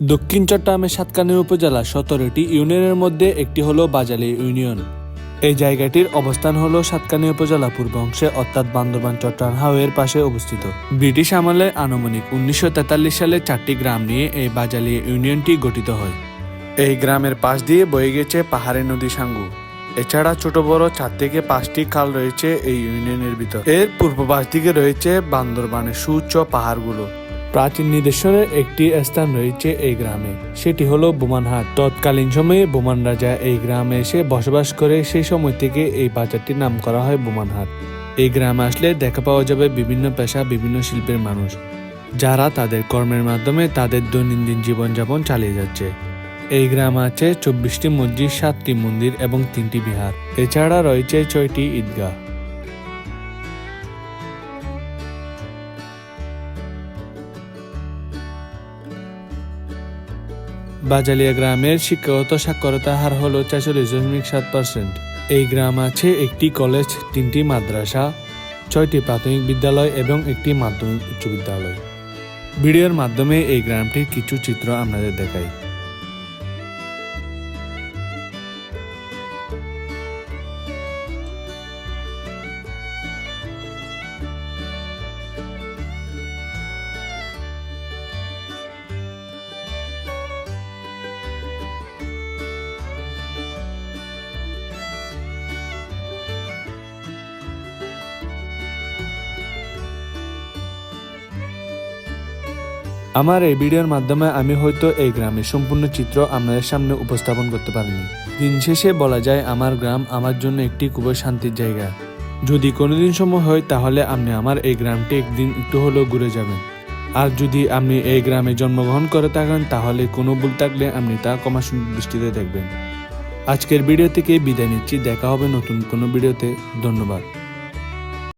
দক্ষিণ চট্টগ্রামের সাতকানিয়া উপজেলা সতেরোটি ইউনিয়নের মধ্যে একটি হলো বাজালি ইউনিয়ন। এই জায়গাটির অবস্থান হলো সাতকানি উপজেলা পূর্ব অংশে, অর্থাৎ বান্দরবান চট্টগ্রাম হাওয়ের পাশে অবস্থিত। ব্রিটিশ আমলে আনুমানিক উনিশশো তেতাল্লিশ সালে চারটি গ্রাম নিয়ে এই বাজালি ইউনিয়নটি গঠিত হয়। এই গ্রামের পাশ দিয়ে বয়ে গেছে পাহাড়ি নদী সাঙ্গু। এছাড়া ছোট, বড় চার থেকে পাঁচটি খাল রয়েছে এই ইউনিয়নের ভিতর। এর পূর্ব পাশ দিকে রয়েছে বান্দরবানের সুউচ্চ পাহাড়গুলো। প্রাচীন নিদর্শনের একটি স্থান রয়েছে এই গ্রামে। সেটি হলো বোমানহাট। তৎকালীন সময়ে বোমান রাজা এই গ্রামে এসে বসবাস করে। সেই সময় থেকে এই বাজারটির নাম করা হয় বোমানহাট। এই গ্রামে আসলে দেখা পাওয়া যাবে বিভিন্ন পেশা, বিভিন্ন শিল্পের মানুষ, যারা তাদের কর্মের মাধ্যমে তাদের দৈনন্দিন জীবনযাপন চালিয়ে যাচ্ছে। এই গ্রামে আছে চব্বিশটি মসজিদ, সাতটি মন্দির এবং তিনটি বিহার। এছাড়া রয়েছে ছয়টি ঈদগাহ। বাজালিয়া গ্রামের শিক্ষাগত সাক্ষরতা হার হল চারচল্লিশ দশমিক সাত পার্সেন্ট এই গ্রাম আছে একটি কলেজ, তিনটি মাদ্রাসা, ছয়টি প্রাথমিক বিদ্যালয় এবং একটি মাধ্যমিক উচ্চ বিদ্যালয়। ভিডিওর মাধ্যমে এই গ্রামটির কিছু চিত্র আপনাদের দেখাই। আমার এই ভিডিওর মাধ্যমে আমি হয়তো এই গ্রামের সম্পূর্ণ চিত্র আপনাদের সামনে উপস্থাপন করতে পারিনি। দিন শেষে বলা যায় আমার গ্রাম আমার জন্য একটি খুবই শান্তির জায়গা। যদি কোনোদিন সময় হয়, তাহলে আপনি আমার এই গ্রামটি একদিন একটু হলেও ঘুরে যাবেন। আর যদি আপনি এই গ্রামে জন্মগ্রহণ করে থাকেন, তাহলে কোনো ভুল থাকলে আপনি তা কমা দৃষ্টিতে দেখবেন। আজকের ভিডিও থেকে বিদায় নিচ্ছি। দেখা হবে নতুন কোনো ভিডিওতে। ধন্যবাদ।